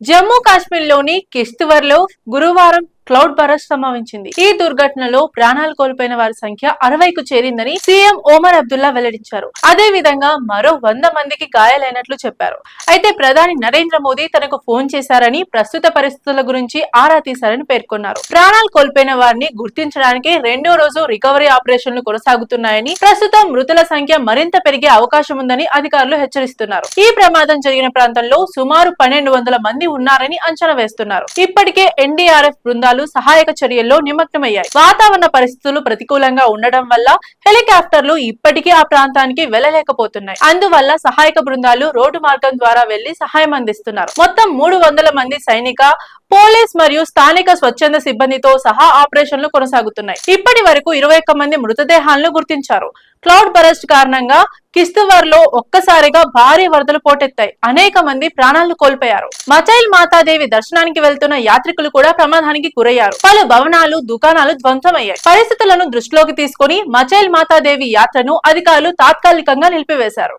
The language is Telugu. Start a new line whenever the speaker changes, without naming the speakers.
జమ్మూ కాశ్మీర్లోని గురువారం క్లౌడ్ బరస్ సంభవించింది. ఈ దుర్ఘటనలో ప్రాణాలు కోల్పోయిన వారి సంఖ్య అరవైకు చేరిందని సీఎం ఓమర్ అబ్దుల్లా వెల్లడించారు. అదే విధంగా మరో వంద మందికి గాయాలైనట్లు చెప్పారు. అయితే ప్రధాని నరేంద్ర మోదీ తనకు ఫోన్ చేశారని ప్రస్తుత పరిస్థితుల గురించి ఆరా తీశారని పేర్కొన్నారు. ప్రాణాలు కోల్పోయిన వారిని గుర్తించడానికి రెండో రోజు రికవరీ ఆపరేషన్లు కొనసాగుతున్నాయని ప్రస్తుతం మృతుల సంఖ్య మరింత పెరిగే అవకాశం ఉందని అధికారులు హెచ్చరిస్తున్నారు. ఈ ప్రమాదం జరిగిన ప్రాంతంలో సుమారు పన్నెండు వందల మంది ఉన్నారని అంచనా వేస్తున్నారు. ఇప్పటికే ఎన్డీఆర్ఎఫ్ బృందాలు సహాయక చర్యల్లో నిమగ్నమయ్యాయి. వాతావరణ పరిస్థితులు ప్రతికూలంగా ఉండడం వల్ల హెలికాప్టర్లు ఇప్పటికీ ఆ ప్రాంతానికి వెళ్ళలేకపోతున్నాయి అందువల్ల సహాయక బృందాలు రోడ్డు మార్గం ద్వారా వెళ్ళి సహాయం అందిస్తున్నారు. మొత్తం మూడు వందల మంది సైనిక పోలీస్ మరియు స్థానిక స్వచ్ఛంద సిబ్బందితో సహా ఆపరేషన్లు కొనసాగుతున్నాయి. ఇప్పటి వరకు ఇరవై ఒక్క మంది మృతదేహాలను గుర్తించారు. క్లౌడ్ బరస్ట్ కారణంగా కిస్తువర్లో ఒక్కసారిగా భారీ వరదలు పోటెత్తాయి. అనేక మంది ప్రాణాలు కోల్పోయారు. మచైల్ మాతాదేవి దర్శనానికి వెళ్తున్న యాత్రికులు కూడా ప్రమాదానికి గురయ్యారు. పలు భవనాలు దుకాణాలు ధ్వంసమయ్యాయి. పరిస్థితులను దృష్టిలోకి తీసుకుని మచైల్ మాతాదేవి యాత్రను అధికారులు తాత్కాలికంగా నిలిపివేశారు.